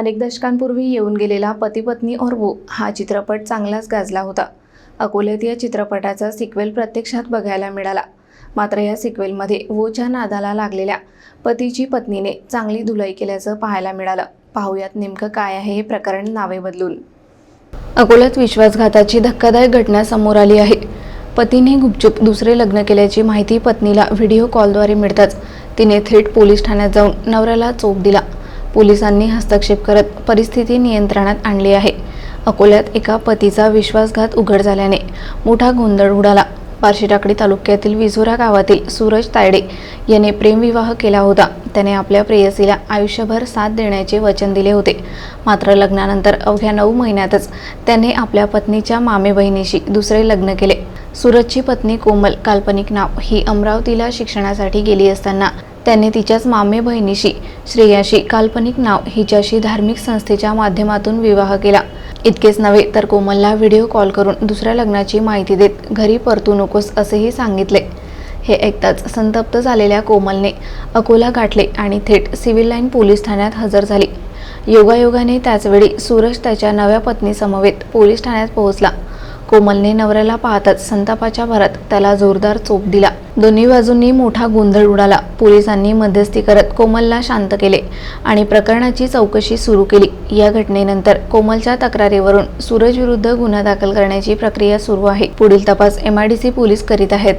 अनेक दशकांपूर्वी येऊन गेलेला पती पत्नी और वो हा चित्रपट चांगलाच गाजला होता. अकोल्यात या चित्रपटाचा सिक्वेल प्रत्यक्षात बघायला मिळाला. मात्र या सिक्वेलमध्ये वोच्या नादाला लागलेल्या पतीची पत्नीने चांगली धुलाई केल्याचं पाहायला मिळालं. पाहूयात नेमकं काय आहे हे प्रकरण नावे बदलून. अकोल्यात विश्वासघाताची धक्कादायक घटना समोर आली आहे. पतीने गुपचूप दुसरे लग्न केल्याची माहिती पत्नीला व्हिडिओ कॉलद्वारे मिळताच तिने थेट पोलीस ठाण्यात जाऊन नवऱ्याला चोप दिला. पोलिसांनी हस्तक्षेप करत परिस्थिती नियंत्रणात आणली आहे. अकोल्यात एका पतीचा विश्वासघात उघड झाल्याने मोठा गोंधळ उडाला. बार्शीटाकडी तालुक्यातील विझोरा गावातील सूरज तायडे याने प्रेमविवाह केला होता. त्याने आपल्या प्रेयसीला आयुष्यभर साथ देण्याचे वचन दिले होते. मात्र लग्नानंतर अवघ्या नऊ महिन्यातच त्याने आपल्या पत्नीच्या मामे बहिणीशी दुसरे लग्न केले. सूरजची पत्नी कोमल काल्पनिक नाव. ही अमरावतीला शिक्षणासाठी गेली असताना त्याने तिच्याच मामे बहिणीशी श्रेयाशी काल्पनिक नाव हिच्याशी धार्मिक संस्थेच्या माध्यमातून विवाह केला. इतकेच नव्हे तर कोमलला व्हिडिओ कॉल करून दुसऱ्या लग्नाची माहिती देत घरी परतू नकोस असेही सांगितले. हे ऐकताच संतप्त झालेल्या कोमलने अकोला गाठले आणि थेट सिव्हिल लाईन पोलीस ठाण्यात हजर झाली. योगायोगाने त्याचवेळी सूरज त्याच्या नव्या पत्नीसमवेत पोलीस ठाण्यात पोहोचला. कोमलने नवऱ्याला पाहताच संतापाच्या भरात त्याला जोरदार चोप दिला. दोन्ही बाजूंनी मोठा गोंधळ उडाला. पोलिसांनी मध्यस्थी करत कोमलला शांत केले आणि प्रकरणाची चौकशी सुरू केली. या घटनेनंतर कोमलच्या तक्रारीवरून सूरज विरुद्ध गुन्हा दाखल करण्याची प्रक्रिया सुरू आहे. पुढील तपास एमआयडीसी पोलीस करीत आहेत.